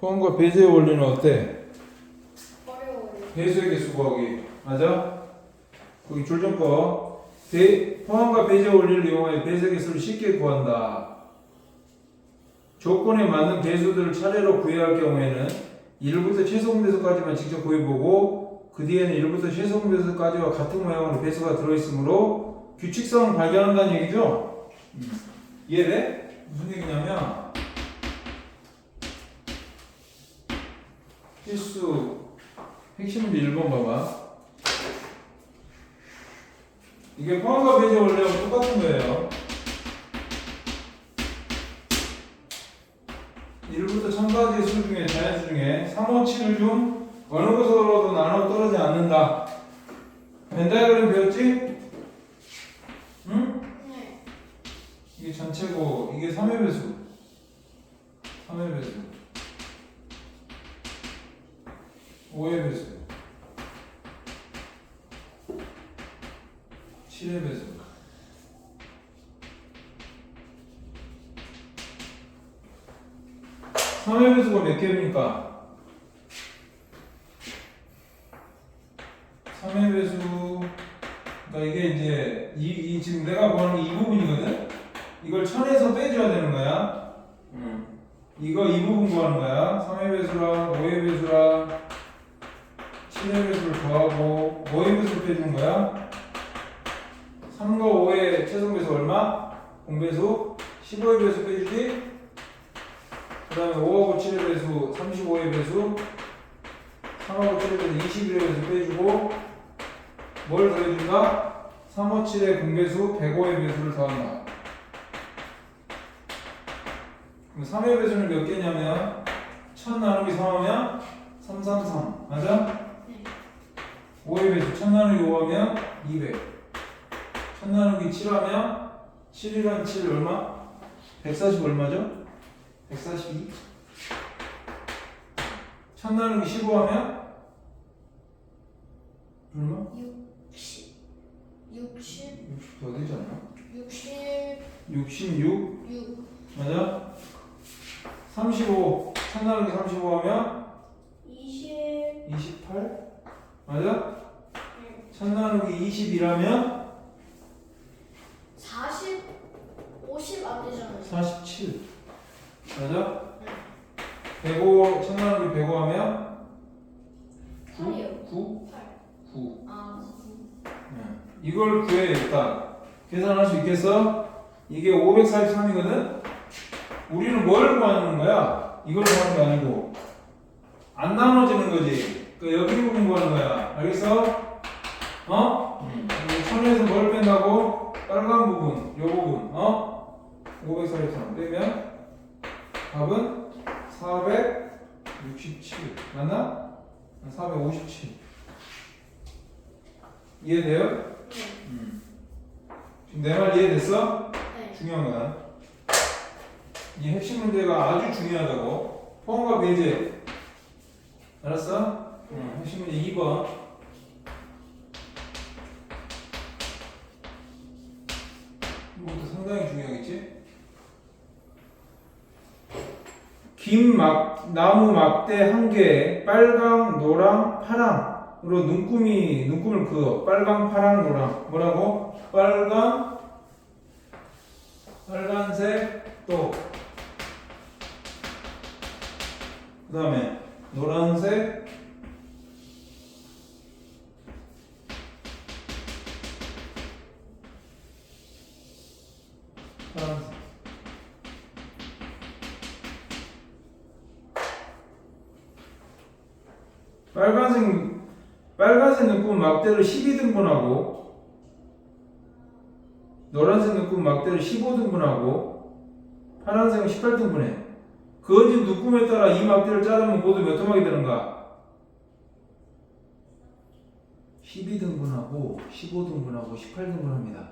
포함과 배제의 원리는 어때? 어려워요. 배수의 개수 구하기 맞아? 거기 줄점 거 배, 포함과 배제 원리를 이용하여 배수의 개수를 쉽게 구한다 조건에 맞는 배수들을 차례로 구해야 할 경우에는 1부터 최소 배수까지만 직접 구해보고 그 뒤에는 1부터 최소 배수까지와 같은 모양으로 배수가 들어있으므로 규칙성을 발견한다는 얘기죠? 음. 이해돼? 무슨 얘기냐면 필수 핵심 문제 1번 봐봐. 이게 포함과 배제 원리하고 똑같은 거예요. 1부터 1000가지의 수 중에 자연수 중에 3, 5, 7을 중 어느 것으로도 나눠 떨어지지 않는다. 벤다이그램 배웠지? 응? 네. 이게 전체고 이게 3의 배수. 3의 배수. 5의 배수. 7의 배수. 삼의 배수가 몇 개입니까? 3의 배수 그러니까 이게 이제 이, 이 지금 내가 구하는 게이 부분이거든. 이걸 천에서 빼줘야 되는 거야. 이거 이 부분 구하는 거야. 3의 배수랑 5의 배수랑 7의 배수를 더하고 5의 배수를 빼주는 거야. 3과 5의 최소 배수 얼마? 공배수 15의 배수 빼주지. 그 다음에 5하고 7의 배수 35의 배수 3하고 7의 배수 21의 배수 빼주고 뭘 더해준다? 3, 5, 7의 공배수 105의 배수를 더한다. 그럼 3의 배수는 몇 개냐면 1000 나누기 3하면 333 맞아? 네. 5의 배수 1000 나누기 5하면 200 1000 나누기 7하면 7이란 7 얼마? 140 얼마죠? 142 1000 나누기 15하면 얼마? 60. 60. 60 더 되지 않나? 66. 66 맞아? 35 1000 나누기 35 하면 20. 28 맞아? 네. 1000 나누기 21하면 40. 50 안 되잖아요. 47 맞아? 105 1000 나누기 105 하면 8이요. 9 8. 9 아. 이걸 구해 일단 계산할 수 있겠어? 이게 543이거든? 우리는 뭘 구하는 거야? 이걸 구하는 게 아니고 안 나눠지는 거지 그 여기 부분 구하는 거야 알겠어? 어? 이 천에서 뭘 뺀다고? 빨간 부분 요 부분 어? 543 빼면 답은 467 맞나? 457 이해돼요? 네. 지금 내 말 이해됐어? 네. 중요한 건. 이 핵심 문제가 아주 중요하다고. 포함과 배제. 알았어? 응. 핵심 문제 2번. 상당히 중요하겠지? 긴 막, 나무 막대 한 개에 빨강, 노랑, 파랑으로 눈금이, 눈금을 그어. 빨강, 파랑, 노랑. 뭐라고? 빨강, 빨간색 또 그 다음에 노란색 파란색 막대를 12등분하고 노란색 눈금 막대를 15등분하고 파란색은 18등분해. 그어진 눈금에 따라 이 막대를 자르면 모두 몇 토막이 되는가? 12등분하고 15등분하고 18등분합니다.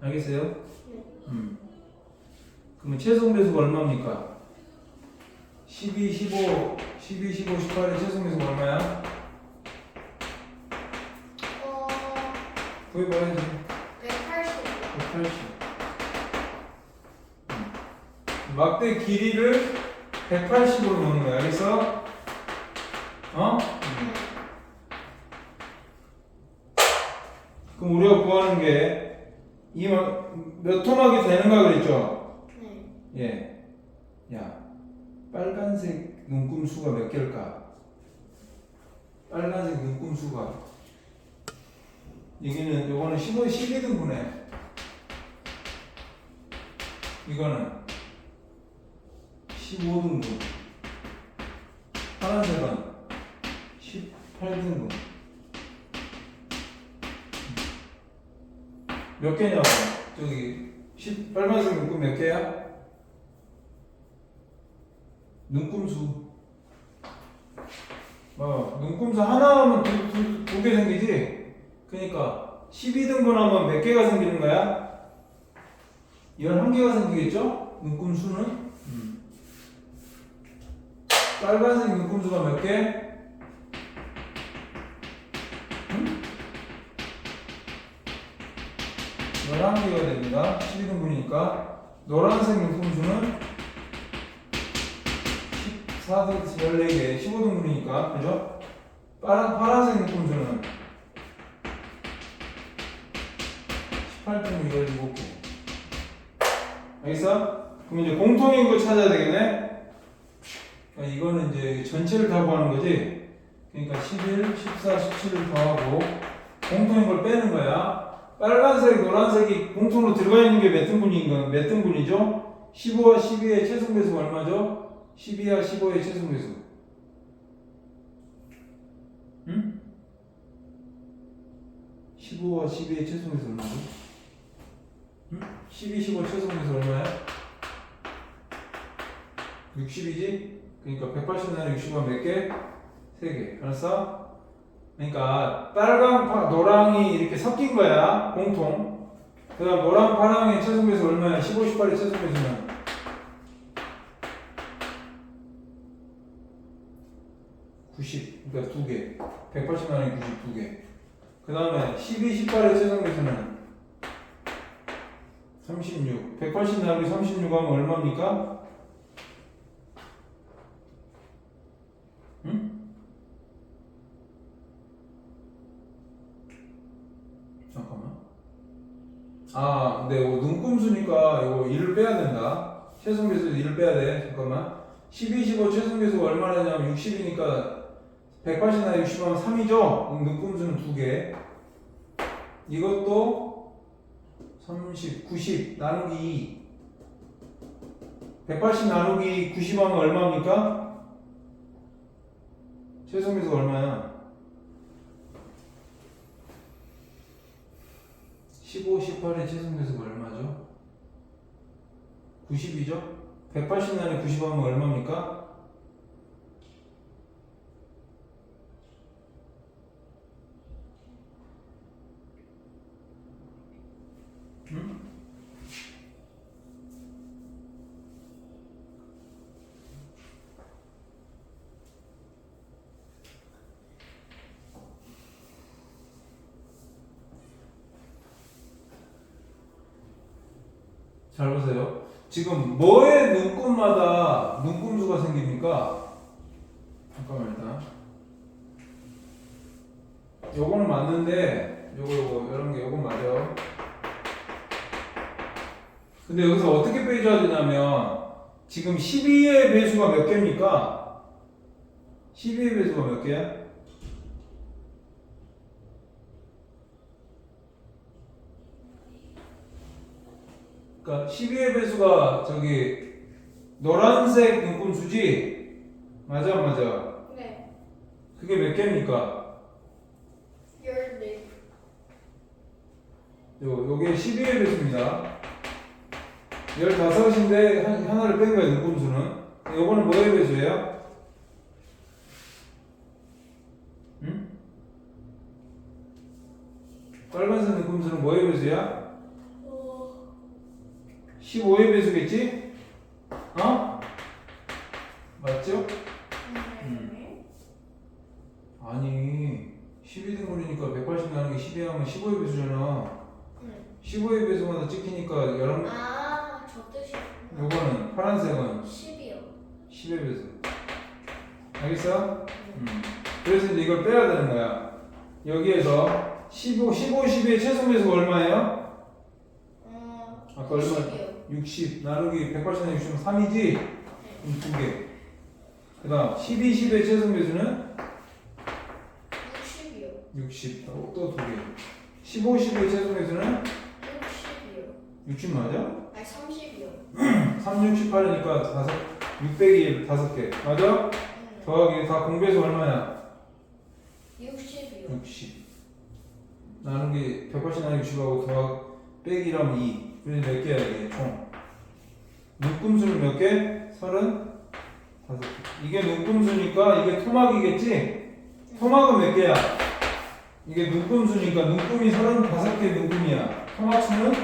알겠어요? 음. 그러면 최소 배수가 얼마입니까? 12, 15, 12, 15, 18의 최소 배수가 얼마야? 어. 구해봐야지. 180. 180. 막대 길이를 180으로 넣는 거야. 알겠어? 어? 네. 그럼 우리가 구하는 게 이몇 토막이 되는가 그랬죠? 네. 예. 야, 빨간색 눈금 수가 몇 개일까? 빨간색 눈금 수가 여기는 요거는 15, 12등분해. 이거는 15등분. 파란색은 18등분. 몇 개냐고? 저기 10, 빨간색 눈금 몇 개야? 눈금수. 어, 눈금수 하나 하면 두 개 생기지? 그니까 12등분 하면 몇 개가 생기는 거야? 11개가 생기겠죠? 눈금수는? 음. 빨간색 눈금수가 몇 개? 음? 11개가 됩니다. 12등분이니까. 노란색 눈금수는 14등 14개, 15등분이니까, 그죠? 파란, 파란색 눈금수는 18등분 17개. 알겠어? 그럼 이제 공통인 거 찾아야 되겠네? 그러니까 이거는 이제 전체를 다 구하는 거지? 그러니까 11, 14, 17을 더하고 공통인 걸 빼는 거야. 빨간색, 노란색이 공통으로 들어가 있는 게 몇 등분인 거, 몇 등분이죠? 15와 12의 최소배수가 얼마죠? 12와 15의 최소배수. 응? 15와 12의 최소배수 얼마죠? 응? 12, 15 최소배수 얼마야? 60이지? 그러니까 180 나누기 60은 몇 개? 3개. 알았어? 그러니까 빨강, 파, 노랑이 이렇게 섞인 거야. 공통. 그 다음 노랑, 파랑의 최소배수 얼마야? 15, 18의 최소배수는? 90. 그러니까 두 개. 180 나누기 90두 개. 그 다음에 12, 18의 최소배수는 36. 180 나누기 36 하면 얼마입니까? 응? 잠깐만. 아, 근데 이거 눈금수니까 이거 1을 빼야 된다. 최승배수 1을 빼야 돼. 잠깐만. 12, 15 최승배수가 얼마냐면 60이니까 180나 60하면 3이죠? 눈금수는 2개. 이것도 30, 90 나누기 2. 180 나누기 90 하면 얼마입니까? 최성비수가 얼마야? 15, 18의 최성비수가 얼마죠? 90이죠? 180 나누기 90 하면 얼마입니까? 응? 잘 보세요. 지금 뭐의 눈금마다 눈금수가 생깁니까? 잠깐만 일단. 요거는 맞는데 요거 요거 이런 게 요건 맞아. 근데 여기서 어떻게 빼줘야 되냐면 지금 12의 배수가 몇 개입니까? 12의 배수가 몇 개야? 그러니까 12의 배수가 저기 노란색 눈금 수지? 맞아 맞아. 네. 그게 몇 개입니까? 열네. 요, 요게 12의 배수입니다. 15인데 하나를 뺀 거예요, 눈금 수는. 요거는 뭐의 배수예요? 응? 빨간색 눈금 수는 뭐의 배수야? 어. 15의 배수겠지? 어? 맞죠? 네. 아니 12등분이니까 180 나누기 12 하면 15의 배수잖아 네. 15의 배수마다 찍히니까 11 아, 저 뜻이. 요거는 파란색은 10이요. 10의 배수. 알겠어? 음. 그래서 이제 이걸 빼야 되는 거야. 여기에서 15, 15, 10의 최소 배수가 얼마예요? 어, 아까 얼마? 60이요. 60. 나누기 180에 60은 3이지? 그럼 두 개. 그 다음 12, 10의 최소 배수는 60이요. 60. 또두 개. 15, 10의 최소 배수는 60이요. 60 맞아? 아니 30이요. 3, 6, 18이니까 다섯, 600이 다섯 개. 맞아? 응. 더하기 다 공배수 얼마야? 60이요. 60. 나누기 180 나누기 60하고 더하기 빼기라면 2. 그래서 몇 개야 이게 총? 눈금수는 몇 개? 35개. 이게 눈금수니까 이게 토막이겠지? 토막은 몇 개야? 이게 눈금수니까 눈금이 35개 눈금이야. 토막수는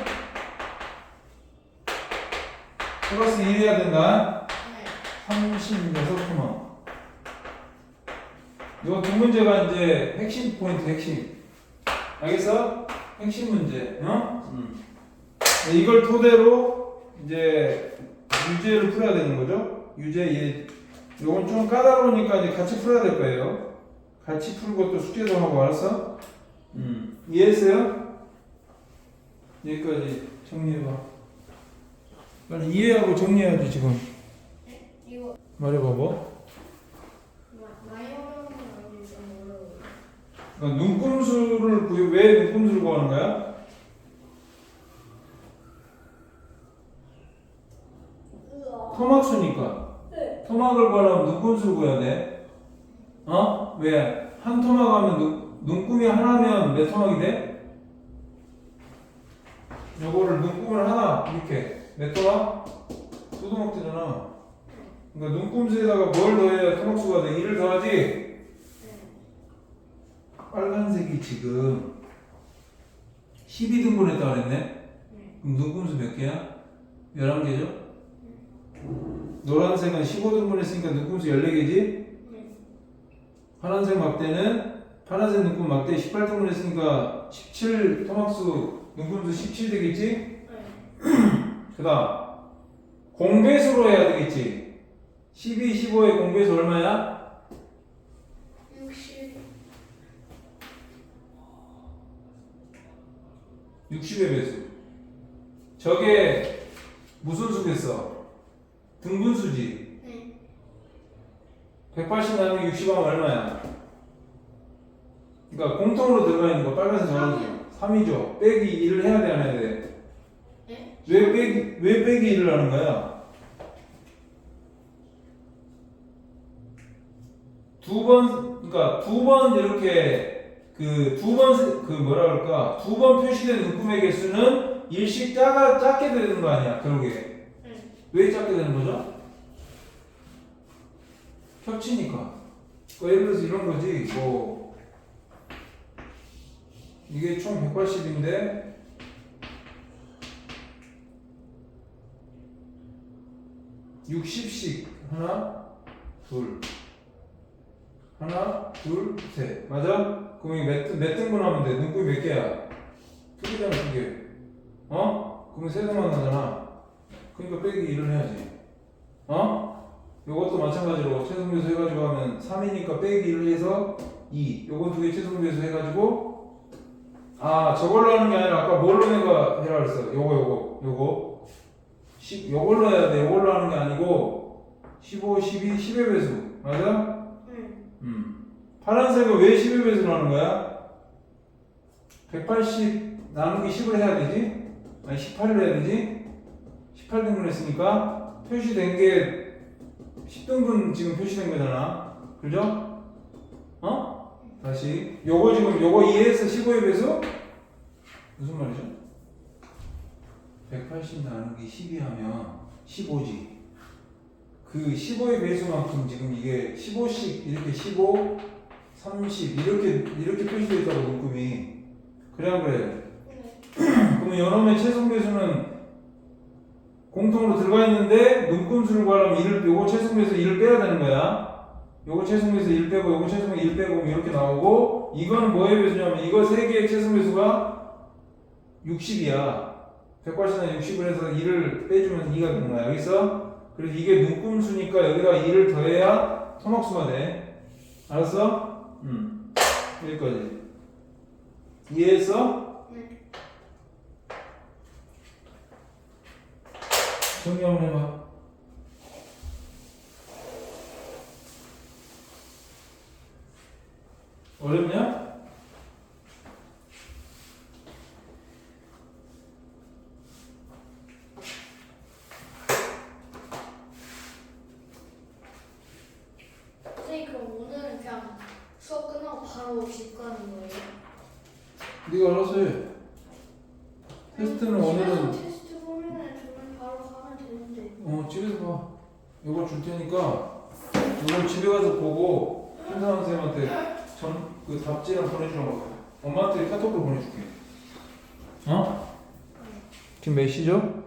플러스 1 해야 된다. 네. 36 토막. 요두 문제가 이제 핵심 포인트 핵심. 알겠어? 핵심 문제. 어? 음. 네, 이걸 토대로 이제 유제를 풀어야 되는 거죠. 유제 예. 요건 좀 까다로우니까 이제 같이 풀어야 될 거예요. 같이 풀고 또 숙제도 하고 알았어? 음. 이해했어요? 여기까지 정리해봐. 빨리 이해하고 정리해야지 지금. 이거 말해봐 뭐? 마- 많이 어려운 건 아닌데 좀 어려워요. 그러니까 눈금수를 구해 왜 눈금수를 구하는 거야? 으아. 토막수니까 네. 토막을 구하려면 눈금수를 구해야 돼 어? 왜? 한 토막 하면 눈, 눈금이 하나면 몇 토막이 돼? 요거를 눈금을 하나 이렇게 몇 토막? 두 토막 되잖아 그러니까 눈금수에다가 뭘 더해야 토막수가 돼? 1을 더하지? 네. 빨간색이 지금 12등분했다 그랬네 네. 그럼 눈금수 몇 개야? 11개죠? 노란색은 15등분 했으니까 눈금수 14개지? 네. 파란색 막대는 파란색 눈금 막대 18등분 했으니까 17 토막수 눈금수 17 되겠지? 네. 그 다음 공배수로 해야 되겠지? 12, 15의 공배수 얼마야? 60. 60의 배수 저게 무슨 수겠어? 등분수지 네. 180 나누기 60 하면 얼마야? 그러니까 공통으로 들어가 있는 거 빨간색 적어주세요 3이죠 빼기 1을 해야 돼 안 해야 돼? 네. 왜 빼기 왜 빼기 1을 하는 거야? 두 번 그러니까 두 번 이렇게 그 두 번 그 뭐라 그럴까 두 번 표시된 눈금의 개수는 일씩 작아 작게 되는 거 아니야 네. 왜 작게 되는 거죠? 협치니까 그 예를 들어서 이런 거지 뭐 이게 총 180인데 육십씩 하나 둘 하나 둘 셋 맞아? 그럼 이게 몇, 몇 등분 하면 돼? 눈금이 몇 개야? 두 개잖아 두개 어? 그럼 세 등만 나잖아 그러니까 빼기 1을 해야지 어? 요것도 마찬가지로 최종배수 해가지고 하면 3이니까 빼기 1을 해서 2 요거 두 개 최종배수 해가지고 아 저걸로 하는 게 아니라 아까 뭘로 내가 해라 그랬어 요거 요거 요거 10, 요걸로 해야 돼 요걸로 하는 게 아니고 15, 12, 10의 배수 맞아? 네. 음. 파란색은 왜 10의 배수로 하는 거야? 180 나누기 10을 해야 되지? 아니 18을 해야 되지? 18등분 했으니까 표시된 게 10등분 지금 표시된 거잖아. 그죠? 어? 다시 요거 지금 요거 이해해서 15의 배수? 무슨 말이죠? 180 나누기 12 하면 15지. 그 15의 배수만큼 지금 이게 15씩 이렇게 15, 30 이렇게 이렇게 표시되어 있다고 문금이 그래 안 그래? 네. 그러면 여놈의 최종 배수는 공통으로 들어가 있는데 눈금수를 구하려면 1을 요거 배수 1을 빼야 되는 거야. 요거 배수 1 빼고 요거 배수 1 빼고 이렇게 나오고 이거는 뭐의 배수냐면 이거 세 개의 최종 배수가 60이야. 180나 60을 해서 1을 빼주면 2가 되는 거야. 알겠어? 그래서 이게 눈금수니까 여기다 2를 더해야 토막수가 돼. 알았어? 응. 여기까지. 이해했어? 네. 정리 한번 해봐. 어렵냐? 선생님 그럼 오늘은 그냥 수업 끝나고 바로 집 가는 거예요? 네가 알아서 해. 테스트는 오늘은 저는 바로 가면 되는데 어 집에서 봐. 이거 줄 테니까 이걸 집에 가서 보고 현상 선생님한테 전 그 답지랑 보내주라고 해. 엄마한테 카톡으로 보내줄게. 어? 지금 몇 시죠?